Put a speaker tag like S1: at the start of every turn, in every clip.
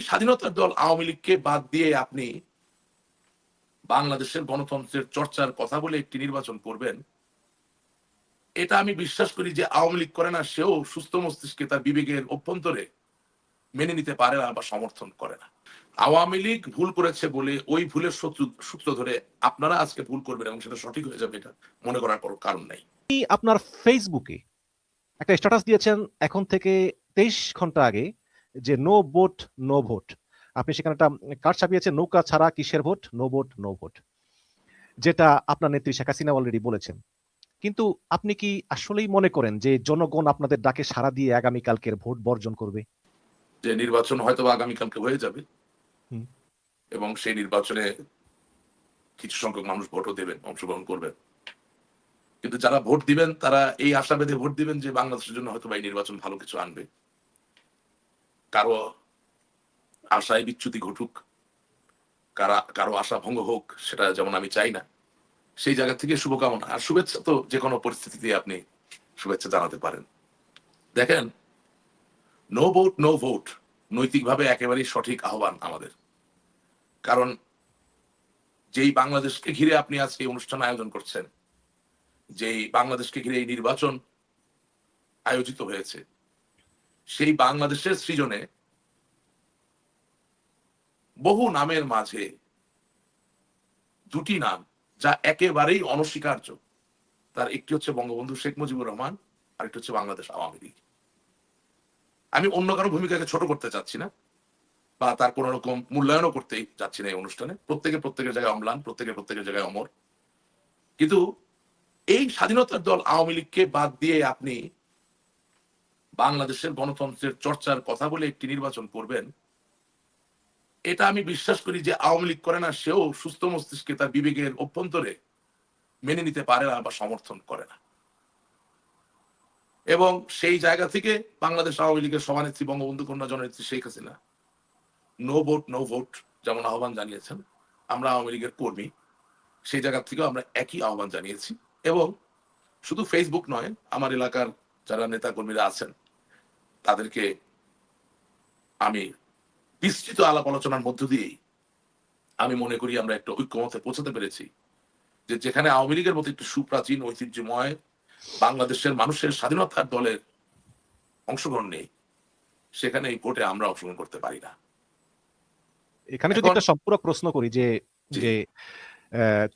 S1: স্বাধীনতার দল আওয়ামী লীগকে বাদ দিয়ে আপনি বাংলাদেশের গণতন্ত্রের চর্চার কথা বলে একটি নির্বাচন করবেন, এটা আমি বিশ্বাস করি যে আওয়ামী লীগ করে না, সেও সুস্থ মস্তিষ্কে তার বিবেকের অভ্যন্তরে মেনে নিতে পারে না বা সমর্থন করে না। আওয়ামী লীগ ভুল করেছে বলে ওই ভুলের সূত্র- ধরে আপনারা আজকে ভুল করবেন এবং সেটা সঠিক হয়ে যাবে, এটা মনে করার কারণ নাই।
S2: আপনার ফেসবুকে একটা স্ট্যাটাস দিয়েছেন, এখন থেকে তেইশ ঘণ্টা আগে যে নো ভোট নো ভোট। আপনি সেখানে একটা কার্ড ছাপিয়েছেন নৌকা ছাড়া কিসের vote? No vote no vote. যেটা আপনার নেত্রী শেখ হাসিনা অলরেডি বলেছেন। কিন্তু আপনি কি আসলেই মনে করেন যে জনগণ আপনাদের ডাকে সাড়া দিয়ে আগামীকালকের ভোট বর্জন করবে?
S1: যে নির্বাচন হয়তো আগামীকালকে হয়ে যাবে। এবং সেই নির্বাচনে কিছু সংখ্যক মানুষ ভোটও দেবেন অংশগ্রহণ করবেন। কিন্তু যারা ভোট দিবেন তারা এই আশা বেঁধে ভোট দিবেন যে বাংলাদেশের জন্য হয়তো এই নির্বাচন ভালো কিছু আনবে। কারও আশায় বিচ্যুতি ঘটুক, কারা, কারও আশা ভঙ্গ হোক, সেটা যেমন আমি চাই না, সেই জায়গা থেকে শুভকামনা আর শুভেচ্ছা তো যে কোনো পরিস্থিতিতে আপনি শুভেচ্ছা জানাতে পারেন। দেখেন নো ভোট নো ভোট নৈতিকভাবে একেবারেই সঠিক আহ্বান আমাদের। কারণ যেই বাংলাদেশকে ঘিরে আপনি আজকে অনুষ্ঠান আয়োজন করছেন, যেই বাংলাদেশকে ঘিরে এই নির্বাচন আয়োজিত হয়েছে সেই বাংলাদেশের সৃজনে বহু নামের মাঝে দুটি নাম যা একেবারেই অনস্বীকার্য। তার একটি হচ্ছে বঙ্গবন্ধু শেখ মুজিবুর রহমান, আরেকটি হচ্ছে বাংলাদেশ আওয়ামী লীগ। আমি অন্য কারও ভূমিকাকে ছোট করতে চাচ্ছি না বা তার কোন রকম মূল্যায়নও করতেই যাচ্ছি না এই অনুষ্ঠানে। প্রত্যেকে প্রত্যেকের জায়গায় অম্লান, প্রত্যেকে প্রত্যেকের জায়গায় অমর। কিন্তু এই স্বাধীনতার দল আওয়ামী লীগকে বাদ দিয়ে আপনি বাংলাদেশের গণতন্ত্রের চর্চার কথা বলে একটি নির্বাচন করবেন, এটা আমি বিশ্বাস করি যে আওয়ামী লীগ করে না, সেও সুস্থ মস্তিষ্কে তার বিবেকের অভ্যন্তরে মেনে নিতে পারে না বা সমর্থন করে না। এবং সেই জায়গা থেকে বাংলাদেশ আওয়ামী লীগের সভানেত্রী বঙ্গবন্ধু কন্যা জননেত্রী Sheikh Hasina no vote no vote যেমন আহ্বান জানিয়েছেন, আমরা আওয়ামী লীগের কর্মী। সেই জায়গা থেকেও আমরা একই আহ্বান জানিয়েছি। এবং শুধু ফেসবুক নয়, আমার এলাকার যারা নেতা কর্মীরা আছেন তাদেরকে আমি বিস্তৃত আলাপ আলোচনার মধ্য দিয়েই আমি মনে করি আমরা একটা ঐক্যমতে পৌঁছাতে পেরেছি যে যেখানে আওয়ামী লীগের মতো একটি সুপ্রাচীন ঐতিহ্যময় বাংলাদেশের মানুষের স্বাধীনতার দলের অংশগ্রহণ নেই সেখানে এই ভোটে আমরা অংশগ্রহণ করতে পারি না।
S2: এখানে যদি একটা সম্পূরক প্রশ্ন করি যে। যে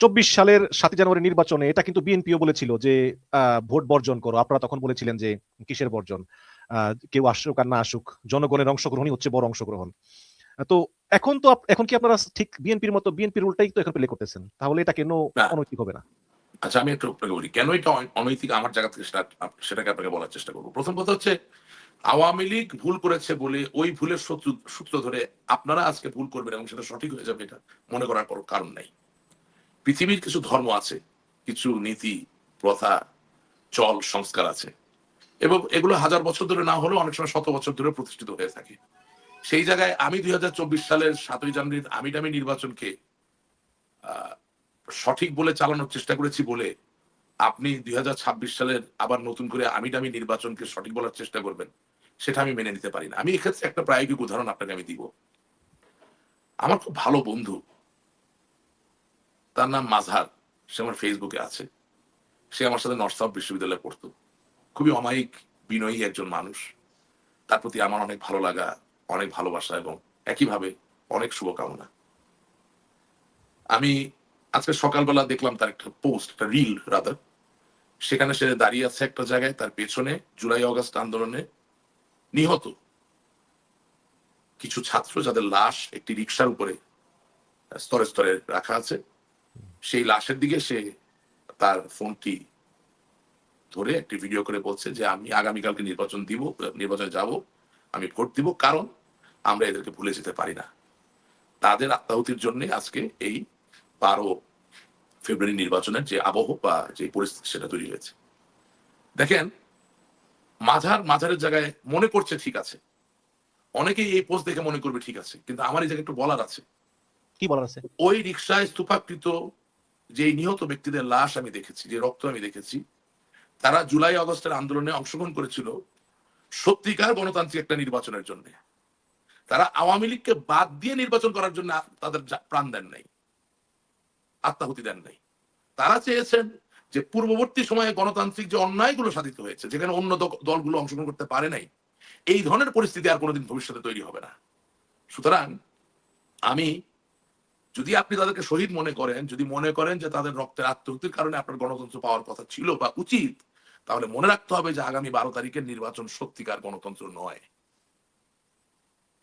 S2: চব্বিশ সালের সাতই জানুয়ারি নির্বাচনে এটা কিন্তু বিএনপিও বলেছিল যে আহ, ভোট বর্জন করো। আপনারা তখন বলেছিলেন যে কিসের বর্জন? কেউ আসুক আর না আসুক জনগণের অংশগ্রহণই হচ্ছে বড় অংশগ্রহণ। তো এখন তো এখন কি আপনারা ঠিক বিএনপির মতো বিএনপির উল্টাই তো এখন প্লে করতেছেন? তাহলে এটা কেন অনৈতিক হবে না?
S1: আচ্ছা আমি একটু আপনাকে বলি কেন এটা অনৈতিক আমার জায়গা থেকে সেটাকে আপনাকে বলার চেষ্টা করব? প্রথম কথা হচ্ছে আওয়ামী লীগ ভুল করেছে বলে ওই ভুলের সূত্র সূত্র ধরে আপনারা আজকে ভুল করবেন এবং সেটা সঠিক হয়ে যাবে এটা মনে করার কোনো কারণ নাই। পৃথিবীর কিছু ধর্ম আছে কিছু নীতি প্রথা চল সংস্কার আছে। এবং এগুলো হাজার বছর ধরে না হলেও অনেক সময় শত বছর ধরে প্রতিষ্ঠিত হয়ে থাকে। সেই জায়গায় আমি দুই হাজার চব্বিশ সালের সাতই জানুয়ারির আমি দামি নির্বাচনকে সঠিক বলে চালানোর চেষ্টা করেছি বলে আপনি দুই সালের আবার নতুন করে আমি দামি নির্বাচনকে সঠিক বলার চেষ্টা করবেন, সেটা আমি মেনে নিতে পারি না। আমি এক্ষেত্রে একটা প্রায়োগিক উদাহরণ আপনাকে আমি দিব। আমার খুব ভালো বন্ধু, তার নাম মাঝহার সে আমার ফেসবুকে আছে। সে আমার সাথে নর্থ সাউথ বিশ্ববিদ্যালয়ে পড়তো। খুবই অমায়িক বিনয়ী একজন মানুষ। তার প্রতি আমার অনেক ভালো লাগা, অনেক ভালোবাসা এবং একইভাবে অনেক শুভকামনা। আমি আজকে সকালবেলা দেখলাম তার একটা পোস্ট, একটা রিল রাদার সেখানে সে দাঁড়িয়ে আছে একটা জায়গায়, তার পেছনে জুলাই, অগস্ট আন্দোলনে নিহত কিছু ছাত্র যাদের লাশ একটি রিক্সার উপরে স্তরে স্তরে রাখা আছে। সেই লাশের দিকে সে তার ফোনটি ধরে একটি ভিডিও করে বলছে যে আমি আগামীকালকে নির্বাচন দিব নির্বাচনে যাব আমি ভোট দিব। কারণ আমরা এদেরকে ভুলে যেতে পারি না। তাদের আত্মাহুতির জন্য আজকে এই বারো ফেব্রুয়ারি নির্বাচনের যে আবহ বা যে পরিস্থিতি সেটা তৈরি হয়েছে। দেখেন মাঝার মাঝারের জায়গায় মনে করছে ঠিক আছে। অনেকেই এই পোস্ট দেখে মনে করবে ঠিক আছে কিন্তু আমার এই জায়গায় একটু বলার আছে।
S2: কি বলার আছে?
S1: ওই রিক্সায় স্তূপাকৃত যে নিহত ব্যক্তিদের লাশ আমি দেখেছি যে রক্ত আমি দেখেছি তারা জুলাই আগস্টের আন্দোলনে অংশগ্রহণ করেছিল সত্যিকার গণতান্ত্রিক একটা নির্বাচনের জন্য। তারা আওয়ামী লীগকে বাদ দিয়ে নির্বাচন করার জন্য তাদের প্রাণ দেন নাই, আত্মাহুতি দেন নাই। তারা চেয়েছেন যে পূর্ববর্তী সময়ে গণতান্ত্রিক যে অন্যায়গুলো সাধিত হয়েছে, যেখানে অন্য দলগুলো অংশগ্রহণ করতে পারে নাই, এই ধরনের পরিস্থিতি আর কোনোদিন ভবিষ্যতে তৈরি হবে না। সুতরাং আমি, যদি আপনি তাদেরকে শহীদ মনে করেন, যদি মনে করেন যে তাদের রক্তের আত্মহত্যির কারণে আপনার গণতন্ত্র পাওয়ার কথা ছিল বা উচিত তাহলে মনে রাখতে হবে যে আগামী বারো তারিখের নির্বাচন সত্যিকার গণতন্ত্র নয়।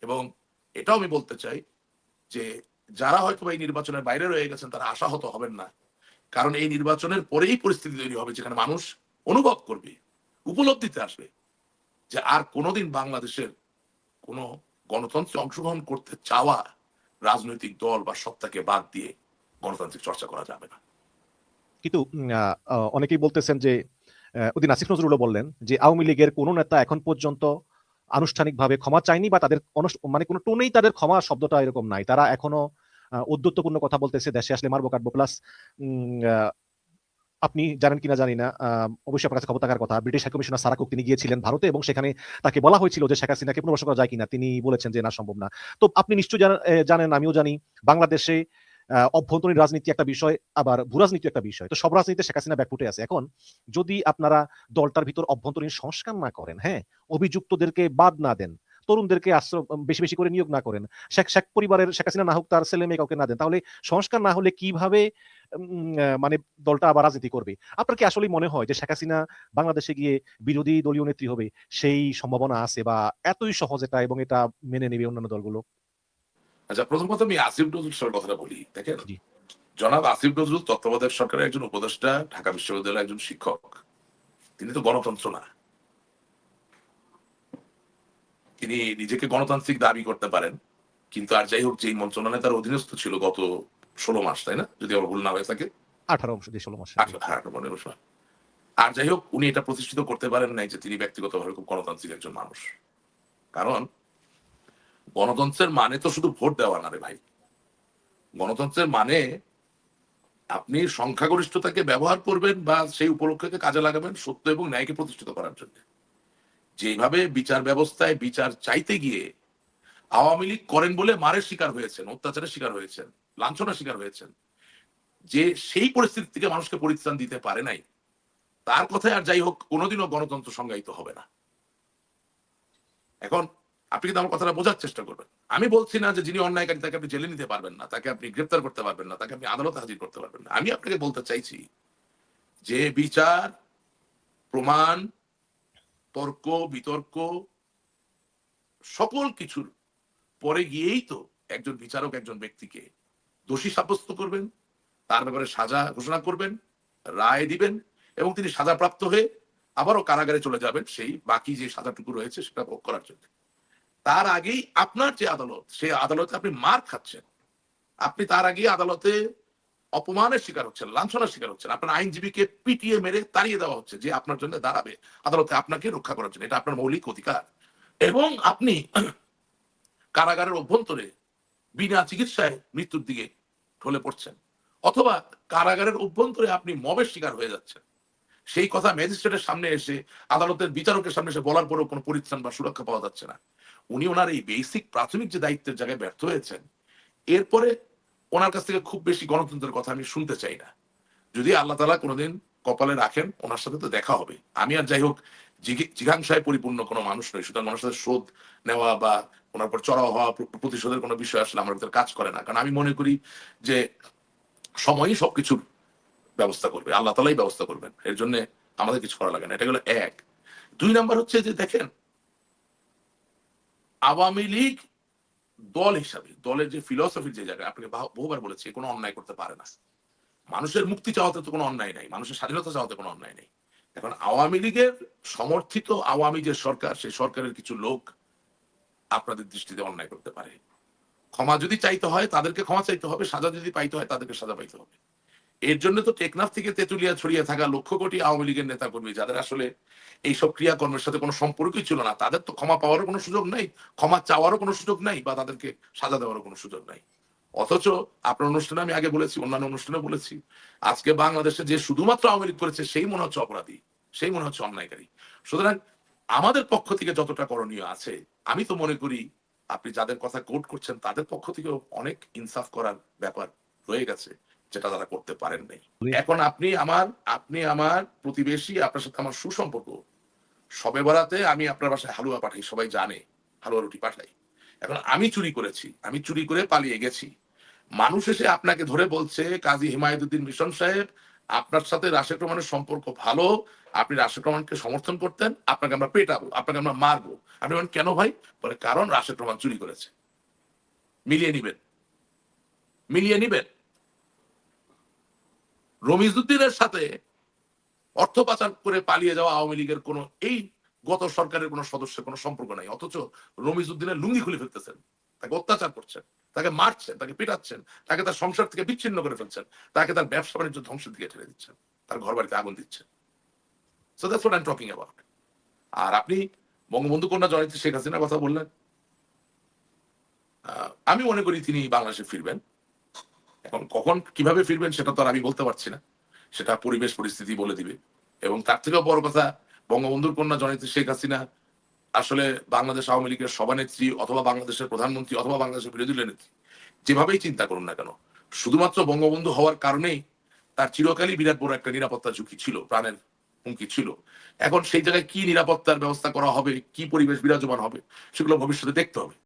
S1: এবং এটাও আমি বলতে চাই যে যারা হয়তো এই নির্বাচনের বাইরে রয়ে গেছেন, তারা আশাহত হবেন না। কারণ এই নির্বাচনের পরেই পরিস্থিতি তৈরি হবে, যেখানে মানুষ অনুভব করবে, উপলব্ধিতে আসবে যে আর কোনোদিন বাংলাদেশের কোনো গণতন্ত্রে অংশগ্রহণ করতে চাওয়া রাজনৈতিক দল বা সত্তাকে বাদ দিয়ে গণতান্ত্রিক চর্চা করা যাবে না।
S2: কিন্তু অনেকেই বলতেছেন যে ওদিন আসিফ নজরুলও বললেন যে আওয়ামী লীগের কোনো নেতা এখন পর্যন্ত আনুষ্ঠানিকভাবে ক্ষমা চায়নি বা তাদের মানে কোনো টোনেই তাদের ক্ষমা শব্দটা এরকম নাই। তারা এখনও আহ, ঔদ্ধত্যপূর্ণ কথা বলতেছে দেশে আসলে মারবো কাটবো প্লাস আপনি জানেন কিনা জানি না অবশ্যই আপনার কাছে থাকার কথা। ব্রিটিশ হাই কমিশনার সারাকুক তিনি গিয়েছিলেন ভারতে এবং সেখানে তাকে বলা হয়েছিল যে শেখ হাসিনাকে পুনর্বাসন করা যায় কিনা। তিনি বলেছেন যে না সম্ভব না। তো আপনি নিশ্চয়ই জানেন- আমিও জানি বাংলাদেশে অভ্যন্তরীণ রাজনীতি একটা বিষয়, আবার ভূরাজনীতি একটা বিষয়। তো সব রাজনীতিতে শেখ হাসিনা ব্যাকফুটে আছে। এখন যদি আপনারা দলটার ভিতর অভ্যন্তরীণ সংস্কার না করেন হ্যাঁ অভিযুক্তদেরকে বাদ না দেন, তরুণদেরকে আশ্রয় বেশি বেশি করে নিয়োগ না করেন, শেখ শেখ পরিবারের শেখ হাসিনা না হোক, তার ছেলে মেয়ে কাউকে না দেন, তাহলে সংস্কার না হলে কীভাবে মানে দলটা আবার রাজনীতি করবে? আপনার কি আসলে মনে হয় যে শেখ হাসিনা বাংলাদেশে গিয়ে বিরোধী দলীয় নেত্রী হবে, সেই সম্ভাবনা আছে বা এতই সহজ এটা এবং এটা মেনে নেবে অন্যান্য দলগুলো?
S1: আচ্ছা প্রথম কথা আমি আসিফ নজরুল স্যারের কথাটা বলি। দেখেন জনাব আসিফ নজরুল তত্ত্বাবধায়ক সরকারের একজন উপদেষ্টা ঢাকা বিশ্ববিদ্যালয়ের একজন শিক্ষক। তিনি তো গণতন্ত্র না। তিনি নিজেকে গণতান্ত্রিক দাবি করতে পারেন কিন্তু আর যাই হোক যেই মন্ত্রণালয় তার অধীনস্থ ছিল গত ষোলো মাস তাই না? যদি আমার ভুল না হয়ে থাকে।
S2: আঠারো অংশ দিয়ে ষোলো মাস।
S1: হ্যাঁ। আর যাই হোক উনি এটা প্রতিষ্ঠিত করতে পারেন নাই যে তিনি ব্যক্তিগতভাবে খুব গণতান্ত্রিক একজন মানুষ। কারণ গণতন্ত্রের মানে তো শুধু ভোট দেওয়া না রে ভাই। গণতন্ত্রের মানে আপনি সংখ্যাগরিষ্ঠতাকে ব্যবহার করবেন বা সেই উপলক্ষকে কাজে লাগাবেন সত্য এবং ন্যায়কে প্রতিষ্ঠিত করার জন্য। যেভাবে বিচার ব্যবস্থায় বিচার চাইতে গিয়ে আওয়ামী লীগ করেন বলে মারের শিকার হয়েছেন, অত্যাচারের শিকার হয়েছেন, লাঞ্ছনার শিকার হয়েছেন, যে সেই পরিস্থিতি থেকে মানুষকে পরিত্রাণ দিতে পারে নাই, তার কথায় আর যাই হোক, কোনোদিনও গণতন্ত্র সংজ্ঞায়িত হবে না। এখন আপনি কিন্তু আমার কথাটা বোঝার চেষ্টা করবেন। আমি বলছি না যে যিনি অন্যায়কারী তাকে আপনি জেলে নিতে পারবেন না, তাকে আপনি গ্রেপ্তার করতে পারবেন না, তাকে আপনি আদালতে হাজির করতে পারবেন না। আমি আপনাকে বলতে চাইছি যে বিচার, প্রমাণ, তর্ক, বিতর্ক, সকল কিছুর পরে গিয়েই তো একজন বিচারক একজন ব্যক্তিকে দোষী সাব্যস্ত করবেন, তার ব্যাপারে সাজা ঘোষণা করবেন, রায় দিবেন এবং তিনি সাজাপ্রাপ্ত হয়ে আবারও কারাগারে চলে যাবেন সেই বাকি যে সাজাটুকু রয়েছে সেটা ভোগ করার জন্য। তার আগেই আপনার যে আদালত, সেই আদালতে আপনি মার খাচ্ছেন। আপনি তার আগে আদালতে অপমানের শিকার হচ্ছেন, লাঞ্ছনার শিকার হচ্ছেন। আপনার আইনজীবীকে পিটিয়ে মেরে তাড়িয়ে দেওয়া হচ্ছে যে আপনার জন্য দাঁড়াবে। আদালতে আপনাকে রক্ষা করার জন্য, এটা আপনার মৌলিক অধিকার। এবং আপনি কারাগারের অভ্যন্তরে বিনা চিকিৎসায় মৃত্যুর দিকে ঢলে পড়ছেন। অথবা কারাগারের অভ্যন্তরে আপনি মবের শিকার হয়ে যাচ্ছেন। সেই কথা ম্যাজিস্ট্রেটের সামনে এসে, আদালতের বিচারকের সামনে এসে বলার পরেও কোনো পরিত্রাণ বা সুরক্ষা পাওয়া যাচ্ছে না। উনি ওনার এই বেসিক প্রাথমিক যে দায়িত্বের জায়গায় ব্যর্থ হয়েছেন, এরপরে ওনার কাছ থেকে খুব বেশি গণতন্ত্রের কথা আমি শুনতে চাই না। যদি আল্লাহ তালা কোনোদিন কপালে রাখেন, ওনার সাথে তো দেখা হবে। আমি আর যাই হোক জিঘাংসায় পরিপূর্ণ কোনো মানুষ নই, সুতরাং ওনার সাথে শোধ নেওয়া বা ওনার পর চড়াও হওয়া প্রতিশোধের কোনো বিষয় আসলে আমার ভিতরে কাজ করে না। কারণ আমি মনে করি যে সময়ই সবকিছুর ব্যবস্থা করবে, আল্লাহ তালাই ব্যবস্থা করবেন। এর জন্য আমাদের কিছু করা লাগে না। এটা হলো এক। দুই নাম্বার হচ্ছে যে দেখেন আওয়ামী লীগ দল হিসাবে, দলের যে ফিলসফির যে জায়গায় আপনাকে বাহ- বহুবার বলেছি, কোনো অন্যায় করতে পারে না। মানুষের মুক্তি চাওয়াতে তো কোনো অন্যায় নাই, মানুষের স্বাধীনতা চাওয়াতে কোনো অন্যায় নেই। এখন আওয়ামী লীগের সমর্থিত আওয়ামী যে সরকার, সেই সরকারের কিছু লোক আপনাদের দৃষ্টিতে অন্যায় করতে পারে। ক্ষমা যদি চাইতে হয়, তাদেরকে ক্ষমা চাইতে হবে, সাজা যদি পাইতে হয়, তাদেরকে সাজা পাইতে হবে। এর জন্য তো টেকনাফ থেকে তেতুলিয়া ছড়িয়ে থাকা লক্ষ কোটি আওয়ামী লীগের নেতা কর্মী যাদের আসলে এইসব ক্রিয়াকর্মের সাথে কোনো সম্পর্কই ছিল না, তাদের তো ক্ষমা পাওয়ারও কোনো সুযোগ নাই, ক্ষমা চাওয়ারও কোনো সুযোগ নাই বা তাদেরকে সাজা দেওয়ারও কোনো সুযোগ নাই। অথচ আপনার অনুষ্ঠানে আমি আগে বলেছি, অন্যান্য অনুষ্ঠানে বলেছি, আজকে বাংলাদেশে যে শুধুমাত্র আওয়ামী লীগ করেছে সেই মনে হচ্ছে অপরাধী, সেই মনে হচ্ছে অন্যায়কারী। সুতরাং আমাদের পক্ষ থেকে যতটা করণীয় আছে, আমি তো মনে করি আপনি যাদের কথা কোট করছেন তাদের পক্ষ থেকেও অনেক ইনসাফ করার ব্যাপার রয়ে গেছে। যেটা তারা করতে পারেন নাই। এখন আপনি আমার আপনি আমার প্রতিবেশী আপনার সাথে আমার সুসম্পর্ক। সবে বেড়াতে আমি আপনার বাসায় হালুয়া পাঠাই সবাই জানে হালুয়া রুটি পাঠাই। এখন আমি চুরি করেছি আমি চুরি করে পালিয়ে গেছি। মানুষ এসে আপনাকে ধরে বলছে কাজী হিমায়তুদ্দিন মিশন সাহেব আপনার সাথে রাশেদ রহমানের সম্পর্ক ভালো আপনি রাশেদ রহমানকে সমর্থন করতেন আপনাকে আমরা পেটাবো আপনাকে আমরা মারবো। আপনি বলেন কেন ভাই? বলে কারণ রাশেদ রহমান চুরি করেছে। মিলিয়ে নিবেন। মিলিয়ে নিবেন। রমিজউদ্দিনের সাথে অর্থ পাচার করে পালিয়ে যাওয়া আওয়ামী লীগের কোন এই গত সরকারের কোন সদস্যের কোনো সম্পর্ক নাই। অথচ রমিজুদ্দিনের লুঙ্গি খুলে ফেলতেছেন। তাকে অত্যাচার করছেন, তাকে মারছেন, তাকে পিটাচ্ছেন, তাকে তার সংসার থেকে বিচ্ছিন্ন করে ফেলছেন, তাকে তার ব্যবসা বাণিজ্য ধ্বংসের দিকে ঠেলে দিচ্ছেন, তার ঘর বাড়িতে আগুন দিচ্ছেন। সো টকিং আর আপনি বঙ্গবন্ধু কন্যা জয়ন্তী শেখ হাসিনার কথা বললেন। আমি মনে করি তিনি বাংলাদেশে ফিরবেন। এখন কখন কীভাবে ফিরবেন সেটা তো আর আমি বলতে পারছি না। সেটা পরিবেশ পরিস্থিতি বলে দিবে। এবং তার থেকেও বড় কথা, বঙ্গবন্ধুর কন্যা জয়ন্তী শেখ হাসিনা আসলে বাংলাদেশ আওয়ামী লীগের সভানেত্রী অথবা বাংলাদেশের প্রধানমন্ত্রী অথবা বাংলাদেশের বিরোধী নেত্রী। যেভাবেই চিন্তা করুন না কেন, শুধুমাত্র বঙ্গবন্ধু হওয়ার কারণেই তার চিরকালই বিরাট বড় একটা নিরাপত্তা ঝুঁকি ছিল, প্রাণের হুমকি ছিল। এখন সেই জায়গায় কি নিরাপত্তার ব্যবস্থা করা হবে, কি পরিবেশ বিরাজমান হবে, সেগুলো ভবিষ্যতে দেখতে হবে।